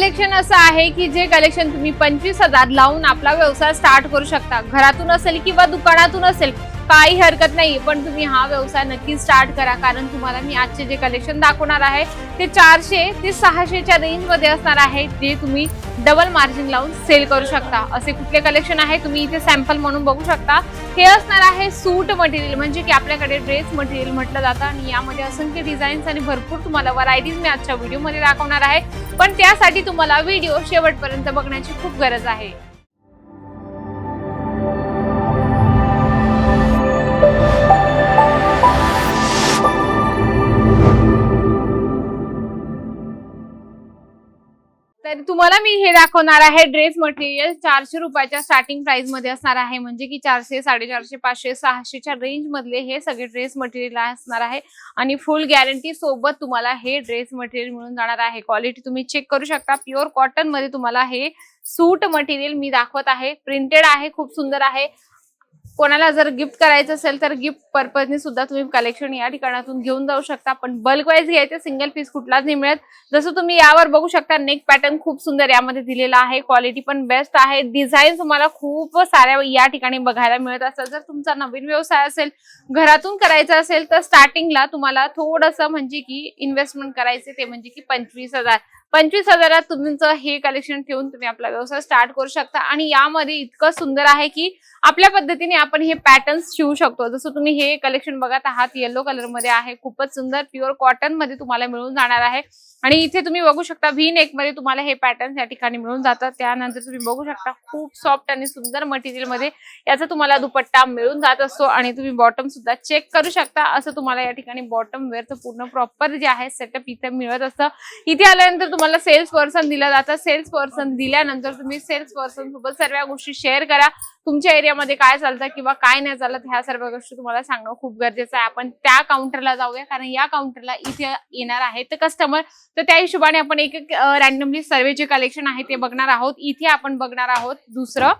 Collection असं आहे की जे कलेक्शन तुम्ही पंचवीस हजार लावून आपला व्यवसाय स्टार्ट करू शकता. घरातून असेल किंवा दुकानातून असेल काही हरकत नाही पण तुम्ही हा व्यवसाय नक्की स्टार्ट करा. कारण तुम्हाला मी आजचे जे कलेक्शन दाखवणार आहे ते चारशे ते सहाशेच्या रेंजमध्ये असणार आहे जे तुम्ही डबल मार्जिन लावून सेल करू शकता. असे कुठले कलेक्शन आहे तुम्ही इथे सॅम्पल म्हणून बघू शकता. हे असणार आहे सूट मटेरियल म्हणजे की आपल्याकडे ड्रेस मटेरियल म्हटलं जातं. आणि यामध्ये असंख्य डिझाईन्स आणि भरपूर तुम्हाला व्हरायटीज मी आजच्या व्हिडिओमध्ये दाखवणार आहे. पण त्यासाठी तुम्हाला व्हिडिओ शेवटपर्यंत बघण्याची खूप गरज आहे. तर तुम्हाला मी हे दाखवणार आहे. ड्रेस मटेरियल चारशे रुपयाच्या स्टार्टिंग प्राइसमध्ये असणार आहे. म्हणजे की चारशे साडेचारशे पाचशे सहाशेच्या रेंज मधले हे सगळे ड्रेस मटेरियल असणार आहे. आणि फुल गॅरंटी सोबत तुम्हाला हे ड्रेस मटेरियल मिळून जाणार आहे. क्वालिटी तुम्ही चेक करू शकता. प्युअर कॉटनमध्ये तुम्हाला हे सूट मटेरियल मी दाखवत आहे. प्रिंटेड आहे खूप सुंदर आहे. कोणाला जर गिफ्ट करायचं असेल तर गिफ्ट पर्पजने सुद्धा तुम्ही कलेक्शन या ठिकाणातून घेऊन जाऊ शकता. पण बल्क वाईज घ्यायचे सिंगल पीस कुठलाच नाही मिळत. जसं तुम्ही यावर बघू शकता नेक पॅटर्न खूप सुंदर यामध्ये दिलेला आहे. क्वालिटी पण बेस्ट आहे. डिझाईन तुम्हाला खूप साऱ्या या ठिकाणी बघायला मिळत असतात जर तुमचा नवीन व्यवसाय असेल घरातून करायचा असेल तर स्टार्टिंगला तुम्हाला थोडंसं म्हणजे की इन्व्हेस्टमेंट करायचे ते म्हणजे की पंचवीस हजार. पंचवीस हजारात तुमचं हे कलेक्शन ठेवून तुम्ही आपला व्यवसाय स्टार्ट करू शकता. आणि यामध्ये इतकं सुंदर आहे की आपल्या पद्धतीने आपण हे पॅटर्न्स शिवू शकतो. जसं तुम्ही हे कलेक्शन बघत आहात येलो कलरमध्ये आहे खूपच सुंदर प्युअर कॉटनमध्ये तुम्हाला मिळून जाणार आहे. आणि इथे तुम्ही बघू शकता व्ही नेकमध्ये तुम्हाला हे पॅटर्न या ठिकाणी मिळून जातात. त्यानंतर तुम्ही बघू शकता खूप सॉफ्ट आणि सुंदर मटेरियलमध्ये याचा तुम्हाला दुपट्टा मिळून जात असतो. आणि तुम्ही बॉटम सुद्धा चेक करू शकता. असं तुम्हाला या ठिकाणी बॉटम वेअरचं पूर्ण प्रॉपर जे आहे सेटअप इथे मिळत असतं. इथे आल्यानंतर तुम्हाला सेल्स पर्सन दिलं जातं. सेल्स पर्सन दिल्यानंतर तुम्ही सेल्स पर्सन सोबत सर्व गोष्टी शेअर करा. तुमच्या एरियामध्ये काय चालतं किंवा काय नाही चालत ह्या सर्व गोष्टी तुम्हाला सांगणं खूप गरजेचं आहे. आपण त्या काउंटरला जाऊया कारण या काउंटरला इथे येणार आहे तर कस्टमर तर त्या हिशोबाने आपण एक एक रॅन्डमली सर्वेचे कलेक्शन आहे ते बघणार आहोत. इथे आपण बघणार आहोत दुसरं.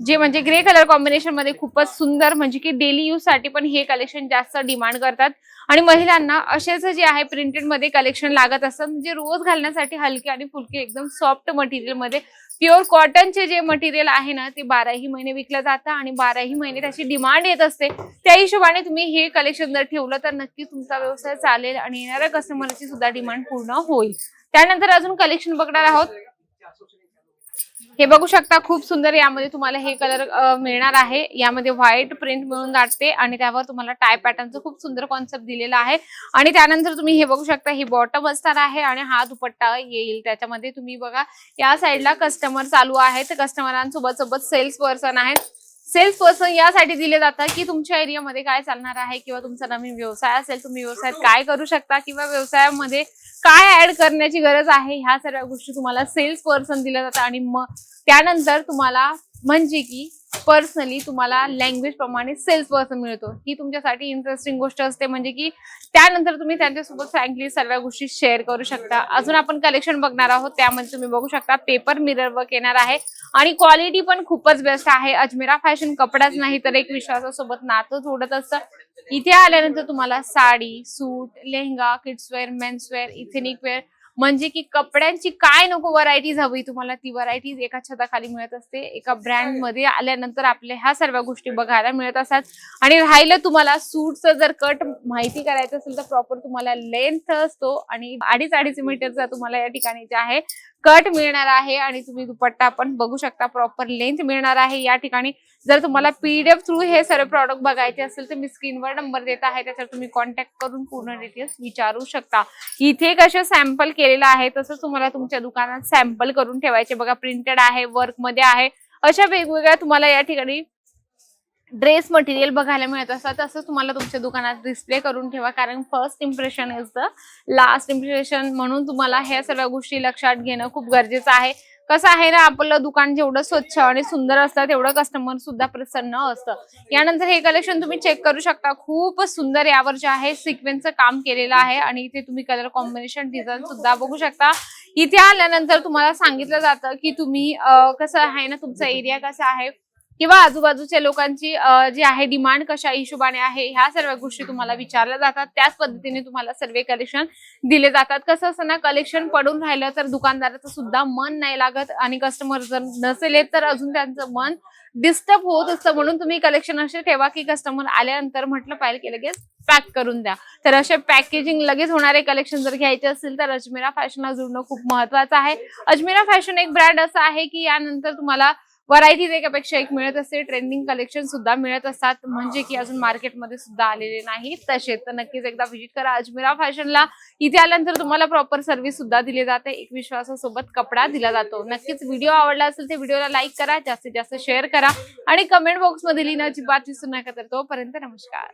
जे म्हणजे ग्रे कलर कॉम्बिनेशनमध्ये खूपच सुंदर म्हणजे की डेली यूजसाठी पण हे कलेक्शन जास्त डिमांड करतात. आणि महिलांना असेच जे आहे प्रिंटेडमध्ये कलेक्शन लागत असतात म्हणजे रोज घालण्यासाठी हलके आणि फुलके एकदम सॉफ्ट मटेरियलमध्ये. प्युअर कॉटनचे जे मटेरियल आहे ना ते बाराही महिने विकलं जातं आणि बाराही महिने त्याची डिमांड येत असते. त्या हिशोबाने तुम्ही हे कलेक्शन जर ठेवलं तर नक्की तुमचा व्यवसाय चालेल आणि येणाऱ्या कस्टमरची सुद्धा डिमांड पूर्ण होईल. त्यानंतर अजून कलेक्शन बघणार आहोत. हे बघू शकता खूप सुंदर यामध्ये तुम्हाला हे कलर मिळणार आहे. यामध्ये व्हाईट प्रिंट मिळून जाते आणि त्यावर तुम्हाला टाय पॅटर्नचं खूप सुंदर कॉन्सेप्ट दिलेला आहे. आणि त्यानंतर तुम्ही हे बघू शकता ही बॉटम असणार आहे आणि हा दुपट्टा येईल. त्याच्यामध्ये तुम्ही बघा या साईडला कस्टमर चालू आहेत. कस्टमरांसोबत सोबत सेल्स पर्सन आहेत. सेल्स पर्सन यासाठी दिले जातात की तुमच्या एरियामध्ये काय चालणार आहे किंवा तुमचा नवीन व्यवसाय असेल तुम्ही व्यवसायात काय करू शकता किंवा व्यवसायामध्ये काय ऍड करण्याची गरज आहे ह्या सर्व गोष्टी तुम्हाला सेल्स पर्सन दिल्या जातात आणि मग त्यानंतर तुम्हाला म्हणजे की पर्सनली तुम्हाला लँग्वेज प्रमाणे सेल्स पर्सन मिळतो. ही तुमच्यासाठी इंटरेस्टिंग गोष्ट असते म्हणजे की त्यानंतर तुम्ही त्यांच्यासोबत फ्रँकली सर्व गोष्टी शेअर करू शकता. अजून आपण कलेक्शन बघणार आहोत त्यामध्ये तुम्ही बघू शकता पेपर मिरर वर्क येणार आहे. आणि क्वालिटी पण खूपच बेस्ट आहे. अजमेरा फॅशन कपडाच नाही तर एक विश्वासासोबत नातं जोडत असतं. इथे आल्यानंतर तुम्हाला sari suit lehenga kidswear menswear ethnic wear म्हणजे की कपड्यांची काय नको व्हरायटीज हवी? तुम्हाला ती व्हरायटीज एका छताखाली मिळत असते. एका ब्रँडमध्ये आल्यानंतर आपल्या ह्या सर्व गोष्टी बघायला मिळत असतात. आणि राहिलं तुम्हाला सूटचं जर कट माहिती करायचं असेल तर प्रॉपर तुम्हाला लेंथ असतो आणि अडीच अडीच मीटरचा तुम्हाला या ठिकाणी जे आहे कट मिळणार आहे आणि तुम्ही दुपट्टा पण बघू शकता. प्रॉपर लेंथ मिळणार आहे या ठिकाणी. जर तुम्हाला पीडीएफ थ्रू हे सर्व प्रॉडक्ट बघायचे असेल तर मी स्क्रीनवर नंबर देत आहे. त्याच्यावर तुम्ही कॉन्टॅक्ट करून पूर्ण डिटेल्स विचारू शकता. इथे कसे सॅम्पल केलेलं आहे. तसंच तुम्हाला तुमच्या दुकानात सॅम्पल करून ठेवायचे. बघा प्रिंटेड आहे वर्कमध्ये आहे. अशा वेगवेगळ्या तुम्हाला या ठिकाणी ड्रेस मटेरियल बघायला मिळत असतात. तसंच तुम्हाला तुमच्या दुकानात डिस्प्ले करून ठेवा. कारण first impression is the last impression म्हणून तुम्हाला ह्या सर्व गोष्टी लक्षात घेणं खूप गरजेचं आहे. कसं आहे ना आपलं दुकान जेवढं स्वच्छ आणि सुंदर असतं तेवढं कस्टमर सुद्धा प्रसन्न असतं. यानंतर हे कलेक्शन तुम्ही चेक करू शकता. खूप सुंदर यावर जे आहे सिक्वेन्सचं काम केलेलं आहे आणि इथे तुम्ही कलर कॉम्बिनेशन डिझाईन सुद्धा बघू शकता. इथे आल्यानंतर तुम्हाला सांगितलं जातं की तुम्ही कसं आहे ना तुमचा एरिया कसा आहे? किंवा आजूबाजूच्या लोकांची जी आहे डिमांड कशा हिशोबाने आहे ह्या सर्व गोष्टी तुम्हाला विचारल्या जातात. त्याच पद्धतीने तुम्हाला सर्व कलेक्शन दिले जातात. कसं असतं ना कलेक्शन पडून राहिलं तर दुकानदाराचं सुद्धा मन नाही लागत आणि कस्टमर जर नसेल येत तर अजून त्यांचं मन डिस्टर्ब होत असतं. म्हणून तुम्ही कलेक्शन असे ठेवा की कस्टमर आल्यानंतर म्हटलं पाहिजे की लगेच पॅक करून द्या. तर असे पॅकेजिंग लगेच होणारे कलेक्शन जर घ्यायचे असेल तर अजमेरा फॅशनला जुळणं खूप महत्वाचं आहे. अजमेरा फॅशन एक ब्रँड असं आहे की यानंतर तुम्हाला व्हरायटीज एकापेक्षा एक मिळत असते. ट्रेंडिंग कलेक्शन सुद्धा मिळत असतात. म्हणजे की अजून मार्केटमध्ये सुद्धा आलेले नाही. तसे तर नक्कीच एकदा व्हिजिट करा. अजमेरा फॅशनला इथे आल्यानंतर तुम्हाला प्रॉपर सर्व्हिस सुद्धा दिली जाते. एक विश्वासासोबत कपडा दिला जातो. नक्कीच व्हिडिओ आवडला असेल तर व्हिडिओला लाईक करा. जास्तीत जास्त शेअर करा. आणि कमेंट बॉक्समध्ये लिहिण्याची बात विसरू नका तर तोपर्यंत नमस्कार.